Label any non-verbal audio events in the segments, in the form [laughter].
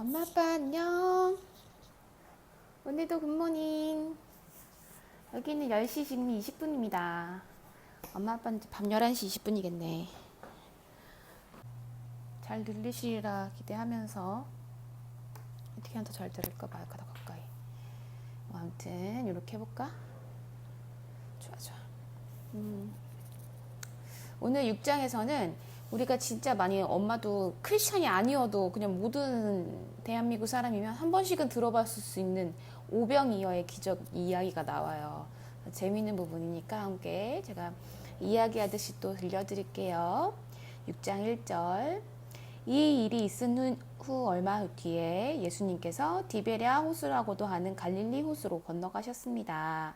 엄마 아빠 안녕. 오늘도 굿모닝. 여기는 10시 지금 20분입니다. 엄마 아빠는 밤 11시 20분이겠네. 잘 들리시리라 기대하면서 어떻게 하면 더 잘 들을까 말까 더 가까이. 뭐 아무튼 이렇게 해볼까? 좋아 좋아. 음. 오늘 6장에서는 우리가 진짜 많이 엄마도 크리스천이 아니어도 그냥 모든 대한민국 사람이면 한 번씩은 들어봤을 수 있는 오병이어의 기적 이야기가 나와요. 재미있는 부분이니까 함께 제가 이야기하듯이 또 들려드릴게요. 6장 1절. 이 일이 있은 후 얼마 뒤에 예수님께서 디베랴 호수라고도 하는 갈릴리 호수로 건너가셨습니다.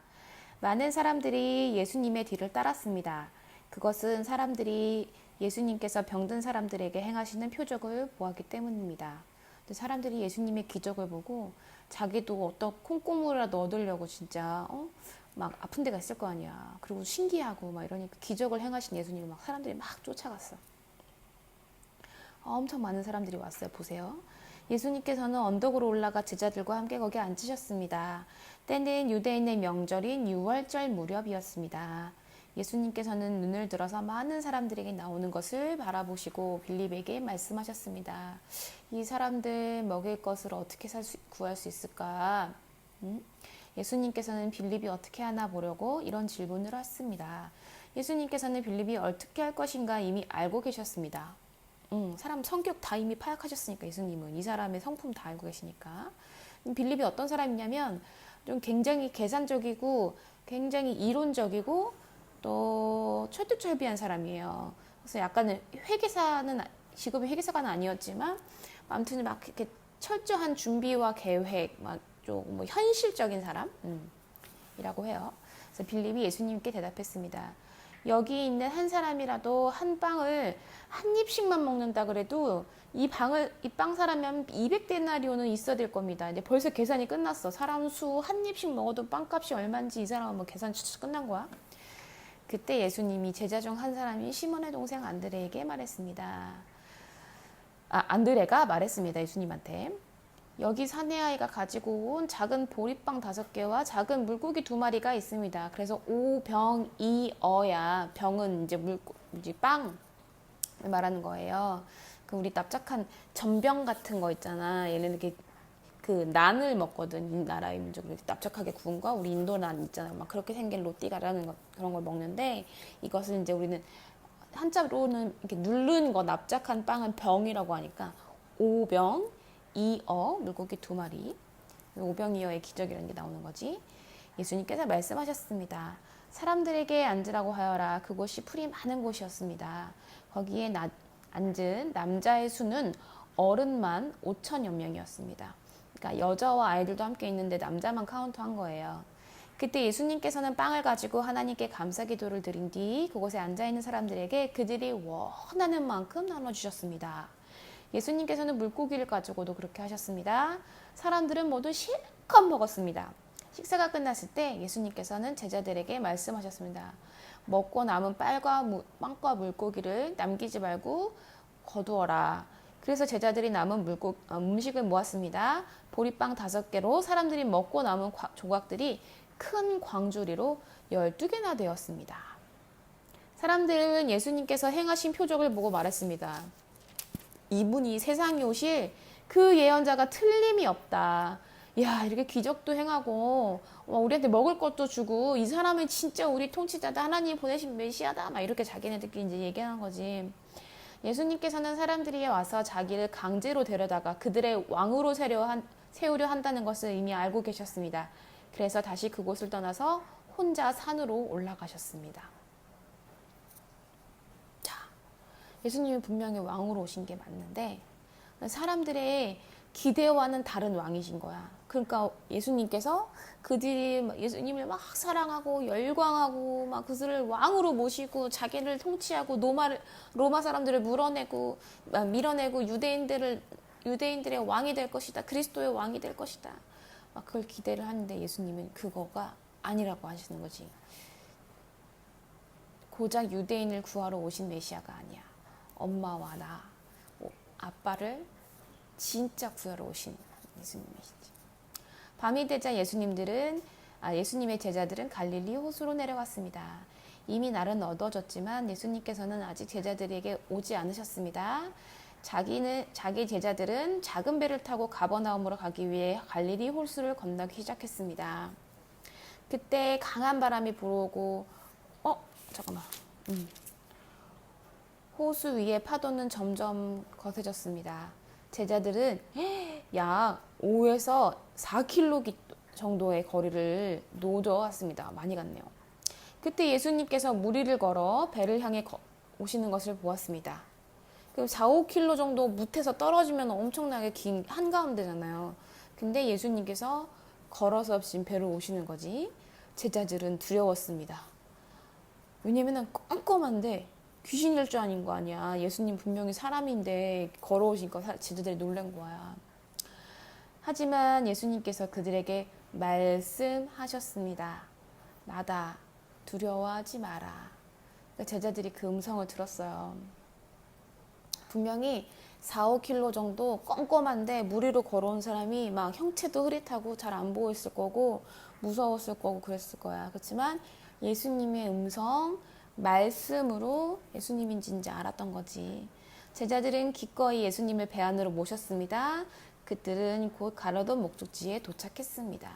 많은 사람들이 예수님의 뒤를 따랐습니다. 그것은 사람들이 예수님께서 병든 사람들에게 행하시는 표적을 보았기 때문입니다. 사람들이 예수님의 기적을 보고 자기도 어떤 콩고물이라도 얻으려고 진짜 어? 막 아픈 데가 있을 거 아니야. 그리고 신기하고 막 이러니까 기적을 행하신 예수님을 막 사람들이 막 쫓아갔어. 엄청 많은 사람들이 왔어요. 보세요. 예수님께서는 언덕으로 올라가 제자들과 함께 거기 앉으셨습니다. 때는 유대인의 명절인 6월절 무렵이었습니다. 예수님께서는 눈을 들어서 많은 사람들에게 나오는 것을 바라보시고 빌립에게 말씀하셨습니다. 이 사람들 먹일 것을 어떻게 수, 구할 수 있을까? 음? 예수님께서는 빌립이 어떻게 하나 보려고 이런 질문을 했습니다. 예수님께서는 빌립이 어떻게 할 것인가 이미 알고 계셨습니다. 음, 사람 성격 다 이미 파악하셨으니까 예수님은 이 사람의 성품 다 알고 계시니까 빌립이 어떤 사람이냐면 좀 굉장히 계산적이고 굉장히 이론적이고 또 철두철비한 사람이에요. 그래서 약간은 회계사는 직업이 회계사가 아니었지만 아무튼 막 이렇게 철저한 준비와 계획 막 좀 뭐 현실적인 사람이라고 음, 해요. 그래서 빌립이 예수님께 대답했습니다. 여기 있는 한 사람이라도 한 빵을 한 입씩만 먹는다 그래도 이 방을 이 빵 사람이면 200데나리오는 있어야 될 겁니다. 이제 벌써 계산이 끝났어. 사람 수 한 입씩 먹어도 빵값이 얼마인지 이 사람은 뭐 계산 끝난 거야. 그때 예수님이 제자 중 한 사람이 시몬의 동생 안드레에게 말했습니다. 아, 안드레가 말했습니다. 예수님한테. 여기 사내 아이가 가지고 온 작은 보리빵 다섯 개와 작은 물고기 두 마리가 있습니다. 그래서 오병이어야 병은 이제 물고 이제 빵 말하는 거예요. 그 우리 납작한 전병 같은 거 있잖아. 얘는 이렇게 그 난을 먹거든. 이 나라의 민족은 납작하게 구운 거. 우리 인도 난 있잖아요. 막 그렇게 생긴 로띠가라는 거, 그런 걸 먹는데 이것은 이제 우리는 한자로는 이렇게 누른 거 납작한 빵은 병이라고 하니까 오병 이어 물고기 두 마리 오병이어의 기적이라는 게 나오는 거지. 예수님께서 말씀하셨습니다. 사람들에게 앉으라고 하여라. 그곳이 풀이 많은 곳이었습니다. 거기에 나, 앉은 남자의 수는 어른만 5천여 명이었습니다. 그러니까 여자와 아이들도 함께 있는데 남자만 카운트한 거예요. 그때 예수님께서는 빵을 가지고 하나님께 감사 기도를 드린 뒤 그곳에 앉아 있는 사람들에게 그들이 원하는 만큼 나눠 주셨습니다. 예수님께서는 물고기를 가지고도 그렇게 하셨습니다. 사람들은 모두 실컷 먹었습니다. 식사가 끝났을 때 예수님께서는 제자들에게 말씀하셨습니다. 먹고 남은 무, 빵과 물고기를 남기지 말고 거두어라. 그래서 제자들이 남은 물고, 어, 음식을 모았습니다. 보리빵 다섯 개로 사람들이 먹고 남은 조각들이 큰 광주리로 12개나 되었습니다. 사람들은 예수님께서 행하신 표적을 보고 말했습니다. 이분이 세상에 오실 그 예언자가 틀림이 없다. 야, 이렇게 기적도 행하고, 우리한테 먹을 것도 주고, 이 사람은 진짜 우리 통치자다. 하나님 보내신 메시아다. 막 이렇게 자기네들끼리 이제 얘기하는 거지. 예수님께서는 사람들이 와서 자기를 강제로 데려다가 그들의 왕으로 세우려 한다는 것을 이미 알고 계셨습니다. 그래서 다시 그곳을 떠나서 혼자 산으로 올라가셨습니다. 예수님이 분명히 왕으로 오신 게 맞는데 사람들의 기대와는 다른 왕이신 거야. 그러니까 예수님께서 그들이 예수님을 막 사랑하고 열광하고 막 그들을 왕으로 모시고 자기를 통치하고 노마를 로마 사람들을 물어내고 밀어내고 유대인들을 유대인들의 왕이 될 것이다. 그리스도의 왕이 될 것이다. 막 그걸 기대를 하는데 예수님은 그거가 아니라고 하시는 거지. 고작 유대인을 구하러 오신 메시아가 아니야. 엄마와 나, 뭐 아빠를 진짜 구하러 오신 예수님이시지. 밤이 되자 예수님들은 아, 예수님의 제자들은 갈릴리 호수로 내려갔습니다. 이미 날은 어두워졌지만 예수님께서는 아직 제자들에게 오지 않으셨습니다. 자기는 자기 제자들은 작은 배를 타고 가버나움으로 가기 위해 갈릴리 호수를 건너기 시작했습니다. 그때 강한 바람이 불어오고 어 잠깐만 음. 호수 위에 파도는 점점 거세졌습니다. 제자들은 약 5에서 4km 정도의 거리를 노져왔습니다. 많이 갔네요. 그때 예수님께서 무리를 걸어 배를 향해 거- 오시는 것을 보았습니다. 그 4, 5km 정도 무태서 떨어지면 엄청나게 긴 한가운데잖아요. 근데 예수님께서 걸어서 지금 배로 오시는 거지. 제자들은 두려웠습니다. 왜냐면은 껌껌한데 귀신일 줄 아닌 거 아니야. 예수님 분명히 사람인데 걸어오시니까 사- 제자들이 놀란 거야. 하지만 예수님께서 그들에게 말씀하셨습니다. 나다. 두려워하지 마라. 그러니까 제자들이 그 음성을 들었어요. 분명히 4, 5km 정도 껌껌한데 무리로 걸어온 사람이 막 형체도 흐릿하고 잘 안 보였을 거고 무서웠을 거고 그랬을 거야. 그렇지만 예수님의 음성, 말씀으로 예수님인지 알았던 거지. 제자들은 기꺼이 예수님을 배 안으로 모셨습니다. 그들은 곧 가려던 목적지에 도착했습니다.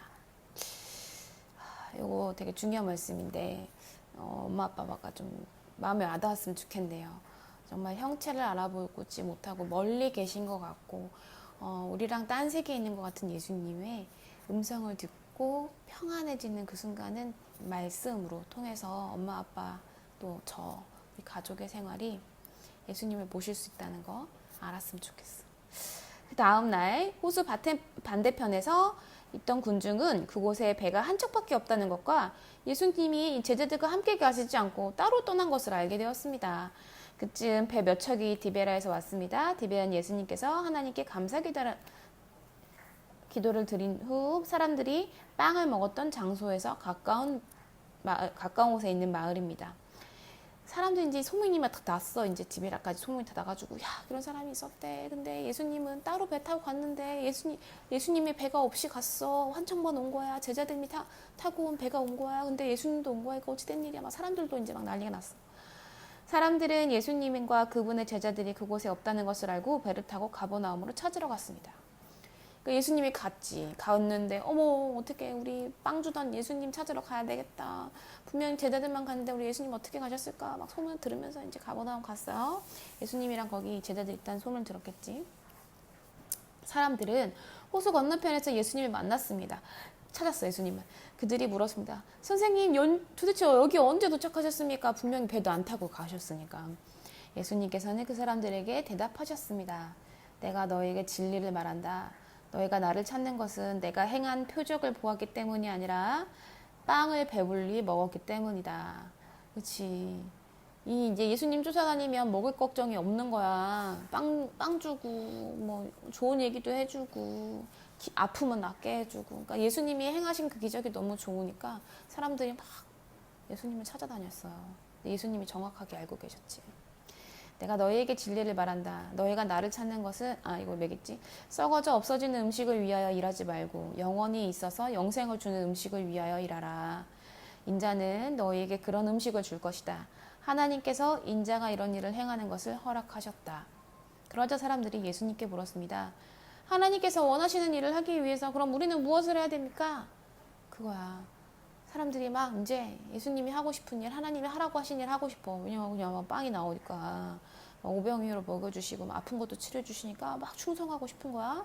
하, 이거 되게 중요한 말씀인데 어, 엄마 아빠가 좀 마음에 와닿았으면 좋겠네요. 정말 형체를 알아보지 못하고 멀리 계신 것 같고 어, 우리랑 딴 세계에 있는 것 같은 예수님의 음성을 듣고 평안해지는 그 순간은 말씀으로 통해서 엄마 아빠 또 저 우리 가족의 생활이 예수님을 모실 수 있다는 거 알았으면 좋겠어. 그 다음 날 호수 반대편에서 있던 군중은 그곳에 배가 한 척밖에 없다는 것과 예수님이 제자들과 함께 가시지 않고 따로 떠난 것을 알게 되었습니다. 그쯤 배 몇 척이 디베라에서 왔습니다. 디베라는 예수님께서 하나님께 감사 기도를, 기도를 드린 후 사람들이 빵을 먹었던 장소에서 가까운 가까운 곳에 있는 마을입니다. 사람들이 이제 소문이 막 났어. 이제 디베라까지 소문이 다 나가지고 야 그런 사람이 있었대. 근데 예수님은 따로 배 타고 갔는데 예수님 예수님이 배가 없이 갔어. 한청번 온 거야. 제자들이 타, 타고 온 배가 온 거야. 근데 예수님도 온 거야. 이거 어찌된 일이야. 막 사람들도 이제 막 난리가 났어. 사람들은 예수님과 그분의 제자들이 그곳에 없다는 것을 알고 배를 타고 가버나움으로 찾으러 갔습니다. 그 예수님이 갔지. 갔는데 어머 어떻게 우리 빵 주던 예수님 찾으러 가야 되겠다. 분명히 제자들만 갔는데 우리 예수님 어떻게 가셨을까? 막 소문 들으면서 이제 가버나움 갔어요. 예수님이랑 거기 제자들 일단 소문 들었겠지. 사람들은 호수 건너편에서 예수님을 만났습니다. 찾았어 예수님을. 그들이 물었습니다. 선생님 연, 도대체 여기 언제 도착하셨습니까? 분명히 배도 안 타고 가셨으니까. 예수님께서는 그 사람들에게 대답하셨습니다. 내가 너에게 진리를 말한다. 너희가 나를 찾는 것은 내가 행한 표적을 보았기 때문이 아니라 빵을 배불리 먹었기 때문이다. 그렇지. 이 이제 예수님 쫓아다니면 먹을 걱정이 없는 거야. 빵, 빵 주고, 뭐, 좋은 얘기도 해주고, 기- 아프면 낫게 해주고. 그러니까 예수님이 행하신 그 기적이 너무 좋으니까 사람들이 막 예수님을 찾아다녔어요. 예수님이 정확하게 알고 계셨지. 내가 너희에게 진리를 말한다. 너희가 나를 찾는 것은 아 이거 매겠지. 썩어져 없어지는 음식을 위하여 일하지 말고 영원히 있어서 영생을 주는 음식을 위하여 일하라. 인자는 너희에게 그런 음식을 줄 것이다. 하나님께서 인자가 이런 일을 행하는 것을 허락하셨다. 그러자 사람들이 예수님께 물었습니다. 하나님께서 원하시는 일을 하기 위해서 그럼 우리는 무엇을 해야 됩니까? 그거야. 사람들이 막 이제 예수님이 하고 싶은 일, 하나님이 하라고 하신 일 하고 싶어. 왜냐면 그냥 막 빵이 나오니까 막 오병이어로 먹여주시고 막 아픈 것도 치료해주시니까 막 충성하고 싶은 거야.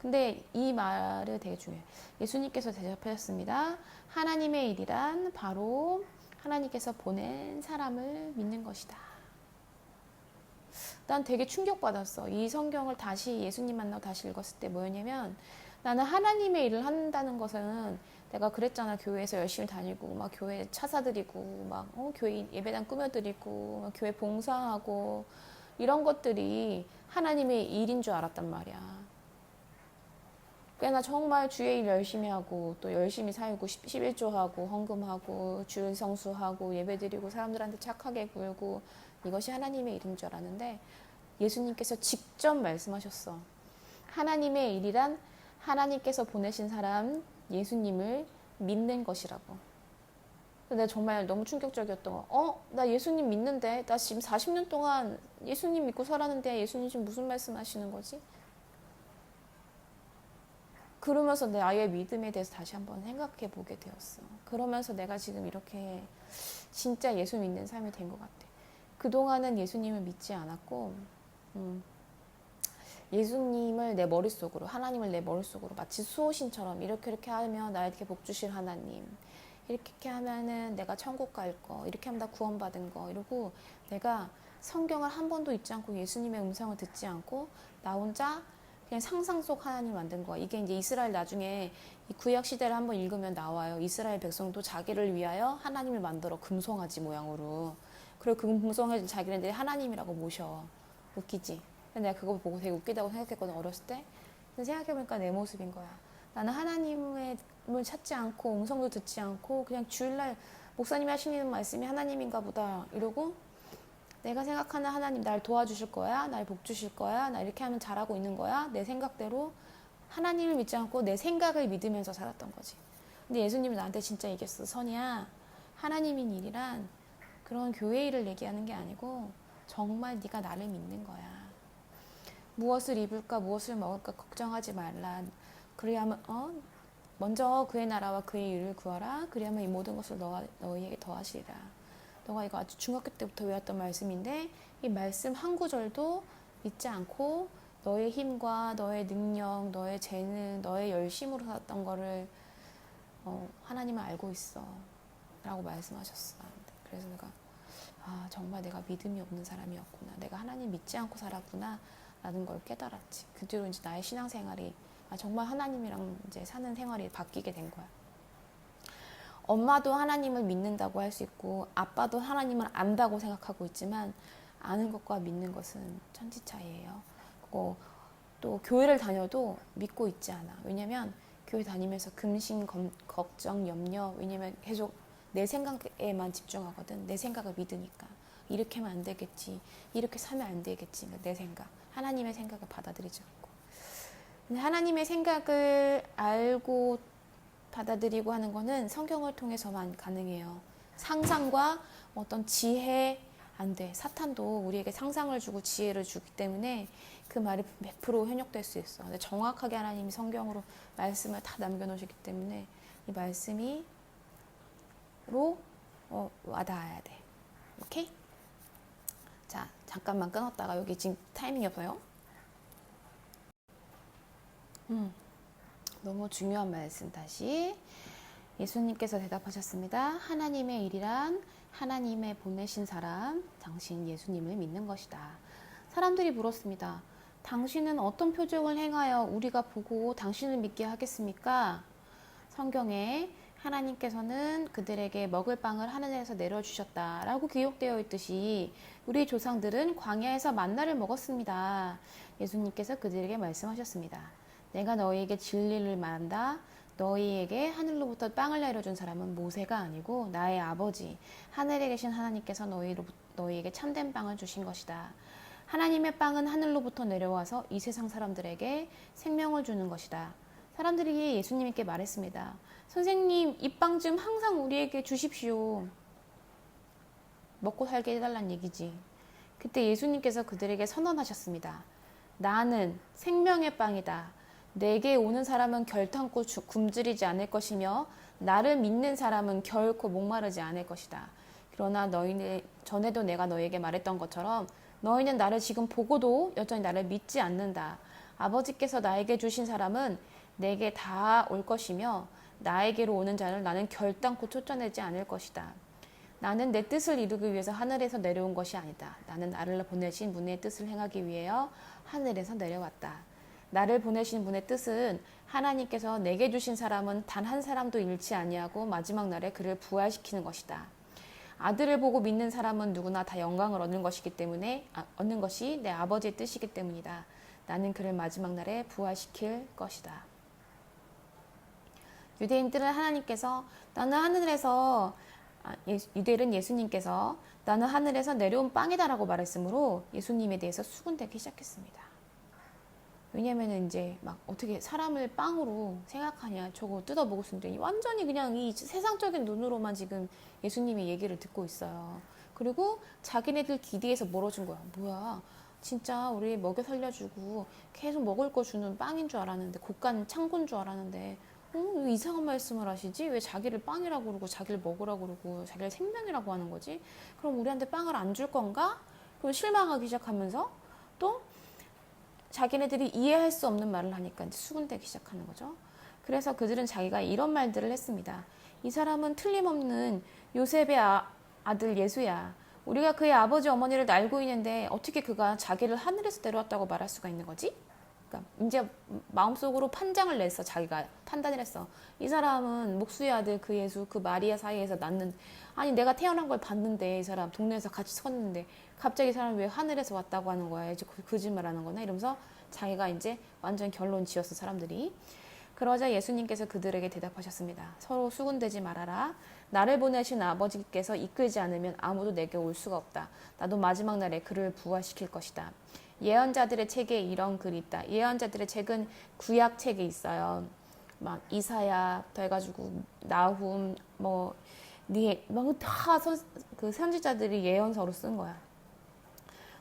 근데 이 말이 되게 중요해. 예수님께서 대답하셨습니다. 하나님의 일이란 바로 하나님께서 보낸 사람을 믿는 것이다. 난 되게 충격받았어. 이 성경을 다시 예수님 만나고 다시 읽었을 때 뭐였냐면 나는 하나님의 일을 한다는 것은 내가 그랬잖아. 교회에서 열심히 다니고 막 교회 차사드리고 막 어, 교회 예배당 꾸며드리고 막 교회 봉사하고 이런 것들이 하나님의 일인 줄 알았단 말이야. 꽤나 정말 주의 일 열심히 하고 또 열심히 살고 11조 하고 헌금하고 주 성수하고 예배드리고 사람들한테 착하게 굴고 이것이 하나님의 일인 줄 알았는데 예수님께서 직접 말씀하셨어. 하나님의 일이란 하나님께서 보내신 사람 예수님을 믿는 것이라고. 내가 정말 너무 충격적이었던 거. 어? 나 예수님 믿는데. 나 지금 40년 동안 예수님 믿고 살았는데 예수님 지금 무슨 말씀 하시는 거지? 그러면서 내 아이의 믿음에 대해서 다시 한번 생각해 보게 되었어. 그러면서 내가 지금 이렇게 진짜 예수 믿는 삶이 된 것 같아. 그동안은 예수님을 믿지 않았고, 음, 예수님을 내 머릿속으로, 하나님을 내 머릿속으로 마치 수호신처럼 이렇게 이렇게 하면 나에게 복 주실 하나님. 이렇게 이렇게 하면은 내가 천국 갈 거, 이렇게 하면 나 구원받은 거, 이러고 내가 성경을 한 번도 읽지 않고 예수님의 음성을 듣지 않고 나 혼자 그냥 상상 속 하나님 만든 거야. 이게 이제 이스라엘 나중에 이 구약 시대를 한번 읽으면 나와요. 이스라엘 백성도 자기를 위하여 하나님을 만들어 금송아지 모양으로. 그리고 그 금송아지 자기네들이 하나님이라고 모셔. 웃기지? 내가 그거 보고 되게 웃기다고 생각했거든 어렸을 때. 근데 생각해보니까 내 모습인 거야. 나는 하나님을 찾지 않고 음성도 듣지 않고 그냥 주일날 목사님이 하시는 말씀이 하나님인가 보다 이러고 내가 생각하는 하나님 날 도와주실 거야? 날 복 주실 거야? 나 이렇게 하면 잘하고 있는 거야? 내 생각대로 하나님을 믿지 않고 내 생각을 믿으면서 살았던 거지. 근데 예수님이 나한테 진짜 얘기했어. 선이야, 하나님인 일이란 그런 교회 일을 얘기하는 게 아니고 정말 네가 나를 믿는 거야. 무엇을 입을까, 무엇을 먹을까 걱정하지 말라. 그래야만 어 먼저 그의 나라와 그의 일을 구하라. 그래야만 이 모든 것을 너, 너희에게 더하시리라. 너가 이거 아주 중학교 때부터 외웠던 말씀인데 이 말씀 한 구절도 믿지 않고 너의 힘과 너의 능력, 너의 재능, 너의 열심으로 살았던 거를 어, 하나님은 알고 있어. 라고 말씀하셨어. 그래서 내가 아, 정말 내가 믿음이 없는 사람이었구나. 내가 하나님 믿지 않고 살았구나. 라는 걸 깨달았지. 그 뒤로 이제 나의 신앙생활이 아, 정말 하나님이랑 이제 사는 생활이 바뀌게 된 거야. 엄마도 하나님을 믿는다고 할 수 있고 아빠도 하나님을 안다고 생각하고 있지만 아는 것과 믿는 것은 천지 차이예요. 그리고 또 교회를 다녀도 믿고 있지 않아. 왜냐면 교회 다니면서 금신, 검, 걱정, 염려. 왜냐면 계속 내 생각에만 집중하거든. 내 생각을 믿으니까. 이렇게 하면 안 되겠지. 이렇게 사면 안 되겠지. 내 생각. 하나님의 생각을 받아들이지 않고. 근데 하나님의 생각을 알고 받아들이고 하는 거는 성경을 통해서만 가능해요. 상상과 어떤 지혜 안 돼. 사탄도 우리에게 상상을 주고 지혜를 주기 때문에 그 말이 100% 현역될 수 있어. 근데 정확하게 하나님이 성경으로 말씀을 다 남겨놓으시기 때문에 이 말씀이 로 어, 와닿아야 돼. 오케이? 자, 잠깐만 끊었다가 여기 지금 타이밍이 없어요. 음. 너무 중요한 말씀 다시 예수님께서 대답하셨습니다. 하나님의 일이란 하나님의 보내신 사람, 당신 예수님을 믿는 것이다. 사람들이 물었습니다. 당신은 어떤 표정을 행하여 우리가 보고 당신을 믿게 하겠습니까? 성경에 하나님께서는 그들에게 먹을 빵을 하늘에서 내려주셨다라고 기록되어 있듯이 우리 조상들은 광야에서 만나를 먹었습니다. 예수님께서 그들에게 말씀하셨습니다. 내가 너희에게 진리를 말한다. 너희에게 하늘로부터 빵을 내려준 사람은 모세가 아니고 나의 아버지 하늘에 계신 하나님께서 너희로 너희에게 참된 빵을 주신 것이다. 하나님의 빵은 하늘로부터 내려와서 이 세상 사람들에게 생명을 주는 것이다. 사람들이 예수님께 말했습니다. 선생님, 이빵좀 항상 우리에게 주십시오. 먹고 살게 해달란 얘기지. 그때 예수님께서 그들에게 선언하셨습니다. 나는 생명의 빵이다. 내게 오는 사람은 결탄코 굶주리지 않을 것이며 나를 믿는 사람은 결코 목마르지 않을 것이다. 그러나 너희는 전에도 내가 너에게 말했던 것처럼 너희는 나를 지금 보고도 여전히 나를 믿지 않는다. 아버지께서 나에게 주신 사람은 내게 다 올 것이며 나에게로 오는 자를 나는 결단코 쫓아내지 않을 것이다. 나는 내 뜻을 이루기 위해서 하늘에서 내려온 것이 아니다. 나는 나를 보내신 분의 뜻을 행하기 위하여 하늘에서 내려왔다. 나를 보내신 분의 뜻은 하나님께서 내게 주신 사람은 단 한 사람도 잃지 아니하고 마지막 날에 그를 부활시키는 것이다. 아들을 보고 믿는 사람은 누구나 다 영광을 얻는 것이기 때문에 아, 얻는 것이 내 아버지의 뜻이기 때문이다. 나는 그를 마지막 날에 부활시킬 것이다. 유대인들은 하나님께서 나는 하늘에서 아, 유대인은 예수님께서 나는 하늘에서 내려온 빵이다라고 말했으므로 예수님에 대해서 수군대기 시작했습니다. 왜냐면은 이제 막 어떻게 사람을 빵으로 생각하냐 저거 뜯어 먹을 수 있는데 완전히 그냥 이 세상적인 눈으로만 지금 예수님의 얘기를 듣고 있어요. 그리고 자기네들 기대에서 멀어진 거야. 뭐야? 진짜 우리 먹여 살려주고 계속 먹을 거 주는 빵인 줄 알았는데 고간 창고인 줄 알았는데 어, 왜 이상한 말씀을 하시지? 왜 자기를 빵이라고 그러고 자기를 먹으라고 그러고 자기를 생명이라고 하는 거지? 그럼 우리한테 빵을 안 줄 건가? 그럼 실망하기 시작하면서 또 자기네들이 이해할 수 없는 말을 하니까 이제 수군대기 시작하는 거죠. 그래서 그들은 자기가 이런 말들을 했습니다. 이 사람은 틀림없는 요셉의 아, 아들 예수야. 우리가 그의 아버지 어머니를 알고 있는데 어떻게 그가 자기를 하늘에서 내려왔다고 말할 수가 있는 거지? 그러니까 이제 마음속으로 판장을 냈어. 자기가 판단을 했어. 이 사람은 목수의 아들 그 예수 그 마리아 사이에서 낳는 아니 내가 태어난 걸 봤는데 이 사람 동네에서 같이 섰는데 갑자기 이 사람 왜 하늘에서 왔다고 하는 거야? 이제 그- 거짓말하는 거나 이러면서 자기가 이제 완전 결론 지었어 사람들이. 그러자 예수님께서 그들에게 대답하셨습니다. 서로 수군대지 말아라. 나를 보내신 아버지께서 이끌지 않으면 아무도 내게 올 수가 없다. 나도 마지막 날에 그를 부활시킬 것이다. 예언자들의 책에 이런 글이 있다. 예언자들의 책은 구약 책에 있어요. 막 이사야부터 해가지고 나훔 뭐 니에 막다그 선지자들이 예언서로 쓴 거야.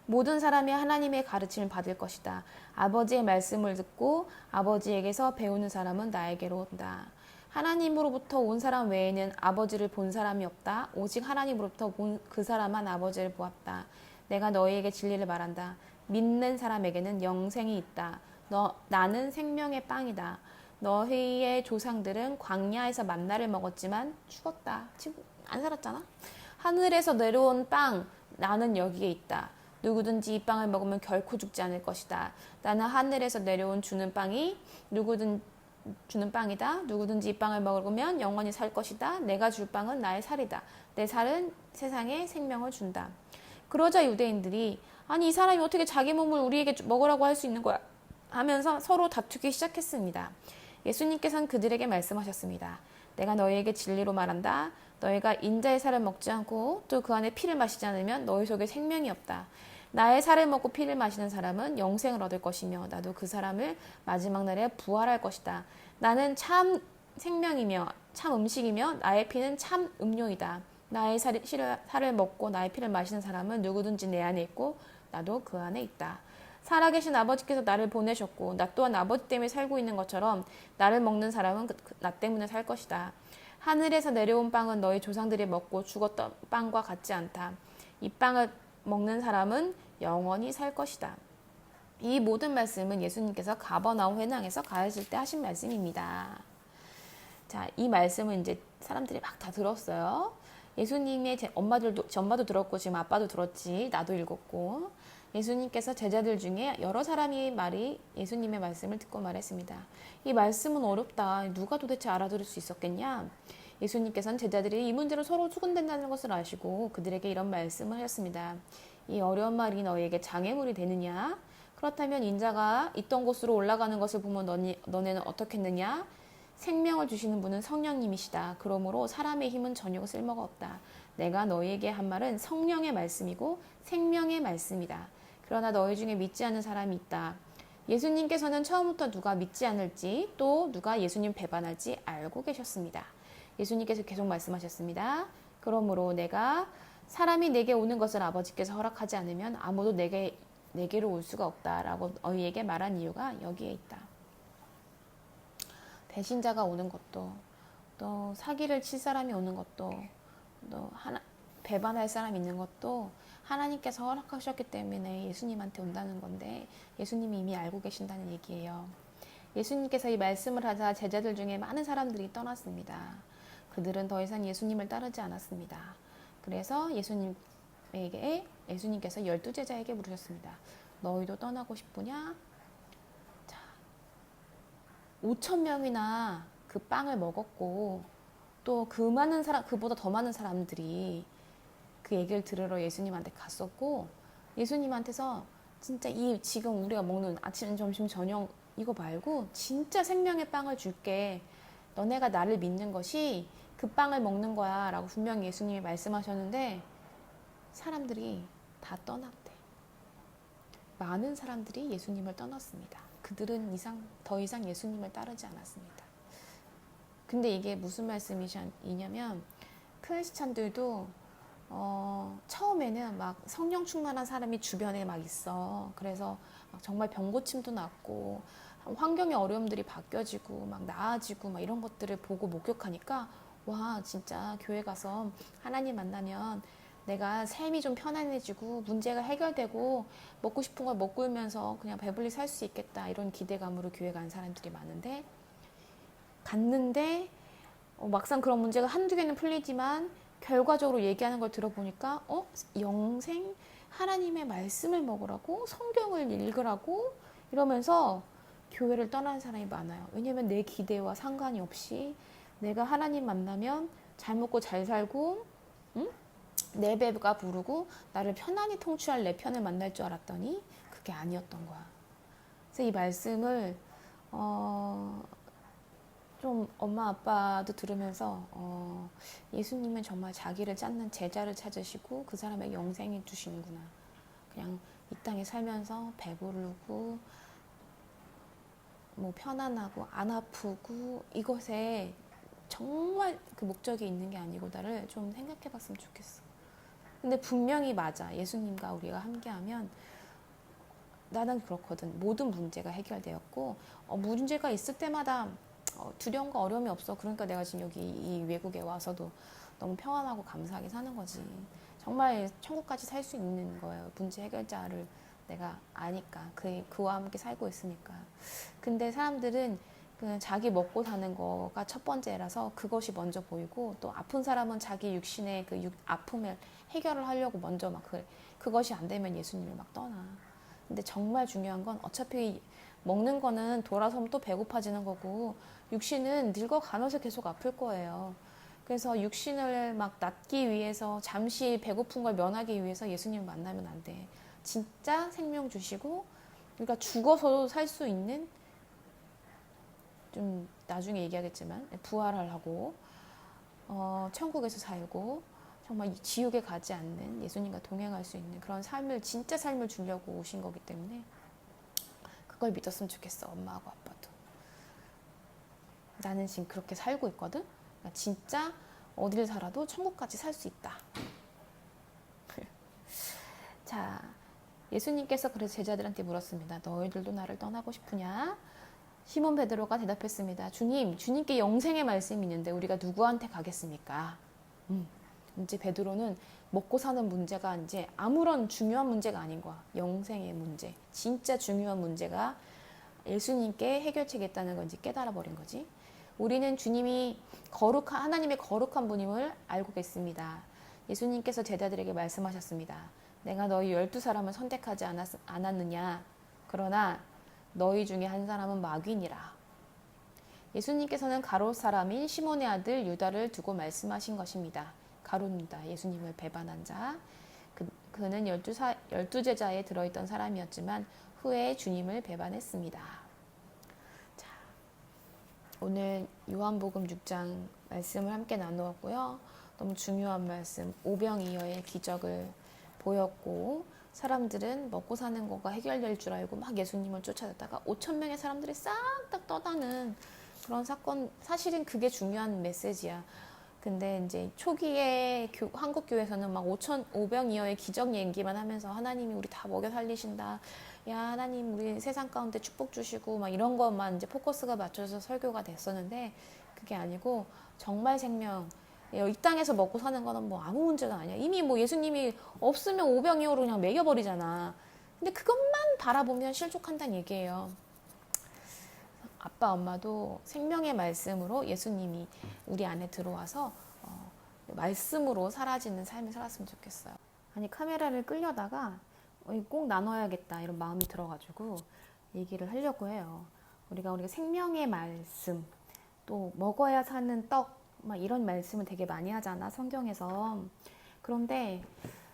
모든 사람이 하나님의 가르침을 받을 것이다. 아버지의 말씀을 듣고 아버지에게서 배우는 사람은 나에게로 온다. 하나님으로부터 온 사람 외에는 아버지를 본 사람이 없다. 오직 하나님으로부터 본 그 사람만 아버지를 보았다. 내가 너희에게 진리를 말한다. 믿는 사람에게는 영생이 있다. 너 나는 생명의 빵이다. 너희의 조상들은 광야에서 만나를 먹었지만 죽었다. 지금 안 살았잖아. 하늘에서 내려온 빵 나는 여기에 있다. 누구든지 이 빵을 먹으면 결코 죽지 않을 것이다. 나는 하늘에서 내려온 주는 빵이 누구든 주는 빵이다. 누구든지 이 빵을 먹으면 영원히 살 것이다. 내가 줄 빵은 나의 살이다. 내 살은 세상에 생명을 준다. 그러자 유대인들이 아니 이 사람이 어떻게 자기 몸을 우리에게 주- 먹으라고 할 수 있는 거야? 하면서 서로 다투기 시작했습니다. 예수님께서는 그들에게 말씀하셨습니다. 내가 너희에게 진리로 말한다. 너희가 인자의 살을 먹지 않고 또 그 안에 피를 마시지 않으면 너희 속에 생명이 없다. 나의 살을 먹고 피를 마시는 사람은 영생을 얻을 것이며 나도 그 사람을 마지막 날에 부활할 것이다. 나는 참 생명이며 참 음식이며 나의 피는 참 음료이다. 나의 살- 실을- 살을 먹고 나의 피를 마시는 사람은 누구든지 내 안에 있고 나도 그 안에 있다. 살아계신 아버지께서 나를 보내셨고 나 또한 아버지 때문에 살고 있는 것처럼 나를 먹는 사람은 그- 그- 나 때문에 살 것이다. 하늘에서 내려온 빵은 너희 조상들이 먹고 죽었던 빵과 같지 않다. 이 빵을 먹는 사람은 영원히 살 것이다. 이 모든 말씀은 예수님께서 가버나움 회당에서 가르칠 때 하신 말씀입니다. 자, 이 말씀은 이제 사람들이 막 다 들었어요. 예수님의 제 엄마들도 제 엄마도 들었고 지금 아빠도 들었지. 나도 읽었고. 예수님께서 제자들 중에 여러 사람이 말이 예수님의 말씀을 듣고 말했습니다. 이 말씀은 어렵다. 누가 도대체 알아들을 수 있었겠냐? 예수님께서는 제자들이 이 문제로 서로 수군된다는 것을 아시고 그들에게 이런 말씀을 하셨습니다. 이 어려운 말이 너희에게 장애물이 되느냐? 그렇다면 인자가 있던 곳으로 올라가는 것을 보면 너니, 너네는 어떻겠느냐? 생명을 주시는 분은 성령님이시다. 그러므로 사람의 힘은 전혀 쓸모가 없다. 내가 너희에게 한 말은 성령의 말씀이고 생명의 말씀이다. 그러나 너희 중에 믿지 않는 사람이 있다. 예수님께서는 처음부터 누가 믿지 않을지 또 누가 예수님 배반할지 알고 계셨습니다. 예수님께서 계속 말씀하셨습니다. 그러므로 내가 사람이 내게 오는 것을 아버지께서 허락하지 않으면 아무도 내게 내게로 올 수가 없다라고 너희에게 말한 이유가 여기에 있다. 배신자가 오는 것도 또 사기를 칠 사람이 오는 것도 또 하나 배반할 사람 있는 것도 하나님께서 허락하셨기 때문에 예수님한테 온다는 건데 예수님이 이미 알고 계신다는 얘기예요. 예수님께서 이 말씀을 하자 제자들 중에 많은 사람들이 떠났습니다. 그들은 더 이상 예수님을 따르지 않았습니다. 그래서 예수님에게 예수님께서 열두 제자에게 물으셨습니다. 너희도 떠나고 싶으냐? 5천 명이나 그 빵을 먹었고 또 그 많은 사람 그보다 더 많은 사람들이 그 얘기를 들으러 예수님한테 갔었고 예수님한테서 진짜 이 지금 우리가 먹는 아침 점심 저녁 이거 말고 진짜 생명의 빵을 줄게. 너네가 나를 믿는 것이 그 빵을 먹는 거야 라고 분명히 예수님이 말씀하셨는데 사람들이 다 떠났대. 많은 사람들이 예수님을 떠났습니다 그 그들은 이상 더 이상 예수님을 따르지 않았습니다. 근데 이게 무슨 말씀이냐면 크리스찬들도 어, 처음에는 막 성령 충만한 사람이 주변에 막 있어. 그래서 막 정말 병고침도 낫고 환경의 어려움들이 바뀌어지고 막 나아지고 막 이런 것들을 보고 목격하니까 와 진짜 교회 가서 하나님 만나면 내가 삶이 좀 편안해지고 문제가 해결되고 먹고 싶은 걸 먹으면서 그냥 배불리 살 수 있겠다 이런 기대감으로 교회 간 사람들이 많은데 갔는데 어, 막상 그런 문제가 한두 개는 풀리지만 결과적으로 얘기하는 걸 들어보니까 어 영생 하나님의 말씀을 먹으라고 성경을 읽으라고 이러면서 교회를 떠나는 사람이 많아요. 왜냐하면 내 기대와 상관이 없이 내가 하나님 만나면 잘 먹고 잘 살고 응? 내 배가 부르고 나를 편안히 통치할 내 편을 만날 줄 알았더니 그게 아니었던 거야. 그래서 이 말씀을 어, 좀 엄마 아빠도 들으면서 어, 예수님은 정말 자기를 찾는 제자를 찾으시고 그 사람의 영생해 주시는구나. 그냥 이 땅에 살면서 배부르고 뭐 편안하고 안 아프고 이것에 정말 그 목적이 있는 게 아니고 나를 좀 생각해 봤으면 좋겠어. 근데 분명히 맞아. 예수님과 우리가 함께하면 나는 그렇거든. 모든 문제가 해결되었고 어, 문제가 있을 때마다 어, 두려움과 어려움이 없어. 그러니까 내가 지금 여기 이 외국에 와서도 너무 평안하고 감사하게 사는 거지. 정말 천국까지 살 수 있는 거예요. 문제 해결자를 내가 아니까 그 그와 함께 살고 있으니까. 근데 사람들은 그 자기 먹고 사는 거가 첫 번째라서 그것이 먼저 보이고 또 아픈 사람은 자기 육신의 그 육, 아픔을 해결을 하려고 먼저 막 그, 그것이 안 되면 예수님을 막 떠나. 근데 정말 중요한 건 어차피 먹는 거는 돌아서면 또 배고파지는 거고 육신은 늙어가면서 계속 아플 거예요. 그래서 육신을 막 낫기 위해서 잠시 배고픈 걸 면하기 위해서 예수님을 만나면 안 돼. 진짜 생명 주시고 그러니까 죽어서도 살 수 있는 좀 나중에 얘기하겠지만 부활하고 어, 천국에서 살고 정말 지옥에 가지 않는 예수님과 동행할 수 있는 그런 삶을 진짜 삶을 주려고 오신 거기 때문에 그걸 믿었으면 좋겠어 엄마하고 아빠도. 나는 지금 그렇게 살고 있거든? 그러니까 진짜 어디를 살아도 천국까지 살 수 있다. [laughs] 자 예수님께서 그래서 제자들한테 물었습니다. 너희들도 나를 떠나고 싶으냐 시몬 베드로가 대답했습니다. 주님, 주님께 영생의 말씀이 있는데 우리가 누구한테 가겠습니까? 음, 이제 베드로는 먹고 사는 문제가 이제 아무런 중요한 문제가 아닌 거야. 영생의 문제. 진짜 중요한 문제가 예수님께 해결책이 있다는 걸 이제 깨달아 버린 거지. 우리는 주님이 거룩한 하나님의 거룩한 분임을 알고 계십니다. 예수님께서 제자들에게 말씀하셨습니다. 내가 너희 열두 사람을 선택하지 않았, 않았느냐? 그러나 너희 중에 한 사람은 마귀니라. 예수님께서는 가롯 사람인 시몬의 아들 유다를 두고 말씀하신 것입니다. 가롯 유다, 예수님을 배반한 자. 그, 그는 열두, 사, 열두 제자에 들어있던 사람이었지만 후에 주님을 배반했습니다. 자, 오늘 요한복음 6장 말씀을 함께 나누었고요. 너무 중요한 말씀, 오병이어의 기적을 보였고 사람들은 먹고 사는 거가 해결될 줄 알고 막 예수님을 쫓아다가 5천 명의 사람들이 싹 다 떠나는 그런 사건 사실은 그게 중요한 메시지야. 근데 이제 초기에 교, 한국 교회에서는 막 5천 5병이어의 기적 얘기만 하면서 하나님이 우리 다 먹여 살리신다. 야 하나님 우리 세상 가운데 축복 주시고 막 이런 것만 이제 포커스가 맞춰서 설교가 됐었는데 그게 아니고 정말 생명 예, 이 땅에서 먹고 사는 거는 뭐 아무 문제가 아니야. 이미 뭐 예수님이 없으면 오병이어로 그냥 매겨버리잖아. 근데 그것만 바라보면 실족한다는 얘기예요. 아빠, 엄마도 생명의 말씀으로 예수님이 우리 안에 들어와서 어, 말씀으로 사라지는 삶을 살았으면 좋겠어요. 아니 카메라를 끌려다가 어, 꼭 나눠야겠다 이런 마음이 들어가지고 얘기를 하려고 해요. 우리가 우리가 생명의 말씀 또 먹어야 사는 떡 막 이런 말씀을 되게 많이 하잖아 성경에서 그런데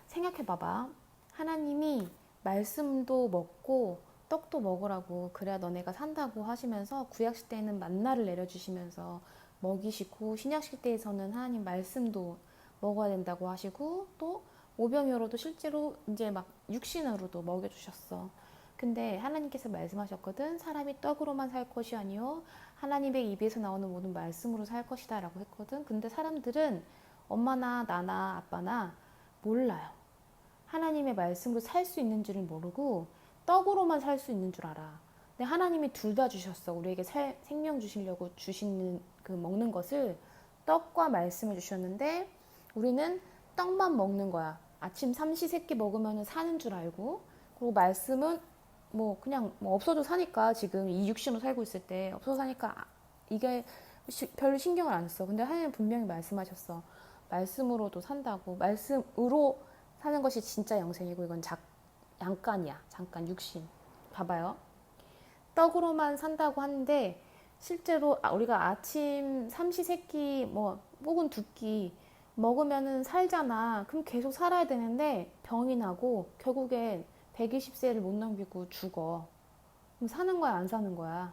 생각해 봐봐 하나님이 말씀도 먹고 떡도 먹으라고 그래야 너네가 산다고 하시면서 구약 시대에는 만나를 내려주시면서 먹이시고 신약 시대에서는 하나님 말씀도 먹어야 된다고 하시고 또 오병이어로도 실제로 이제 막 육신으로도 먹여주셨어. 근데 하나님께서 말씀하셨거든. 사람이 떡으로만 살 것이 아니요 하나님의 입에서 나오는 모든 말씀으로 살 것이다 라고 했거든. 근데 사람들은 엄마나 나나 아빠나 몰라요. 하나님의 말씀으로 살 수 있는 줄을 모르고 떡으로만 살 수 있는 줄 알아. 근데 하나님이 둘 다 주셨어. 우리에게 살- 생명 주시려고 주시는 그 먹는 것을 떡과 말씀을 주셨는데 우리는 떡만 먹는 거야. 아침 삼시 세끼 먹으면 사는 줄 알고 그리고 말씀은 뭐 그냥 뭐 없어도 사니까 지금 이 육신으로 살고 있을 때 없어도 사니까 아- 이게 시- 별로 신경을 안 써. 근데 하나님 분명히 말씀하셨어. 말씀으로도 산다고. 말씀으로 사는 것이 진짜 영생이고 이건 작, 잠깐이야. 잠깐 육신. 봐봐요. 떡으로만 산다고 하는데 실제로 아- 우리가 아침 삼시세끼 뭐 혹은 두 끼 먹으면은 살잖아. 그럼 계속 살아야 되는데 병이 나고 결국엔 120세를 못 넘기고 죽어. 그럼 사는 거야, 안 사는 거야?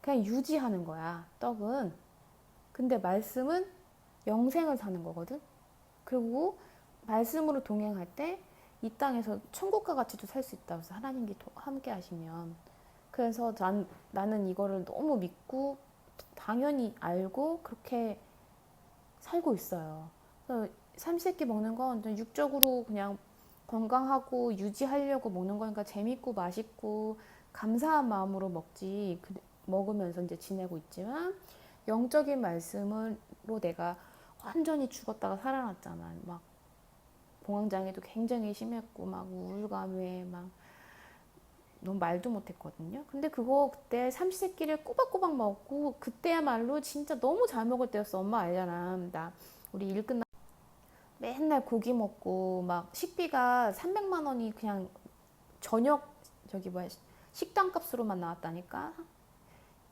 그냥 유지하는 거야, 떡은. 근데 말씀은 영생을 사는 거거든? 그리고 말씀으로 동행할 때 이 땅에서 천국과 같이도 살 수 있다. 그래서 하나님께 도- 함께 하시면. 그래서 난, 나는 이거를 너무 믿고 당연히 알고 그렇게 살고 있어요. 그래서 삼시세끼 먹는 건좀 육적으로 그냥 건강하고 유지하려고 먹는 거니까 재밌고 맛있고 감사한 마음으로 먹지 그- 먹으면서 이제 지내고 있지만 영적인 말씀으로 내가 완전히 죽었다가 살아났잖아. 막 공황장애도 굉장히 심했고 막 우울감에 막 너무 말도 못했거든요. 근데 그거 그때 삼시세끼를 꼬박꼬박 먹고 그때야말로 진짜 너무 잘 먹을 때였어. 엄마 알잖아. 나 우리 일 끝나 맨날 고기 먹고 막 식비가 300만 원이 그냥 저녁 저기 뭐야 식당 값으로만 나왔다니까.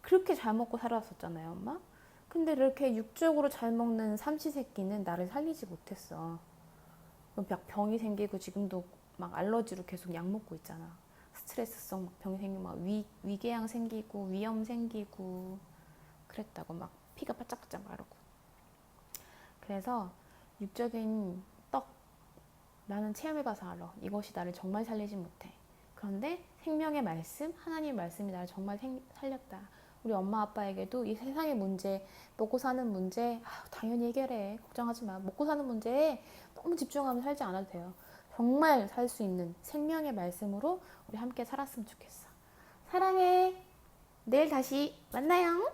그렇게 잘 먹고 살았었잖아요, 엄마. 근데 이렇게 육적으로 잘 먹는 삼시세끼는 나를 살리지 못했어. 막 병이 생기고 지금도 막 알러지로 계속 약 먹고 있잖아. 스트레스성 막 병이 생기고 막 위, 위궤양 생기고 위염 생기고 그랬다고 막 피가 바짝바짝 마르고 그래서 육적인 떡 나는 체험해봐서 알아 이것이 나를 정말 살리지 못해 그런데 생명의 말씀 하나님의 말씀이 나를 정말 생- 살렸다 우리 엄마 아빠에게도 이 세상의 문제 먹고 사는 문제 아, 당연히 해결해 걱정하지 마 먹고 사는 문제에 너무 집중하면 살지 않아도 돼요 정말 살 수 있는 생명의 말씀으로 우리 함께 살았으면 좋겠어. 사랑해. 내일 다시 만나요.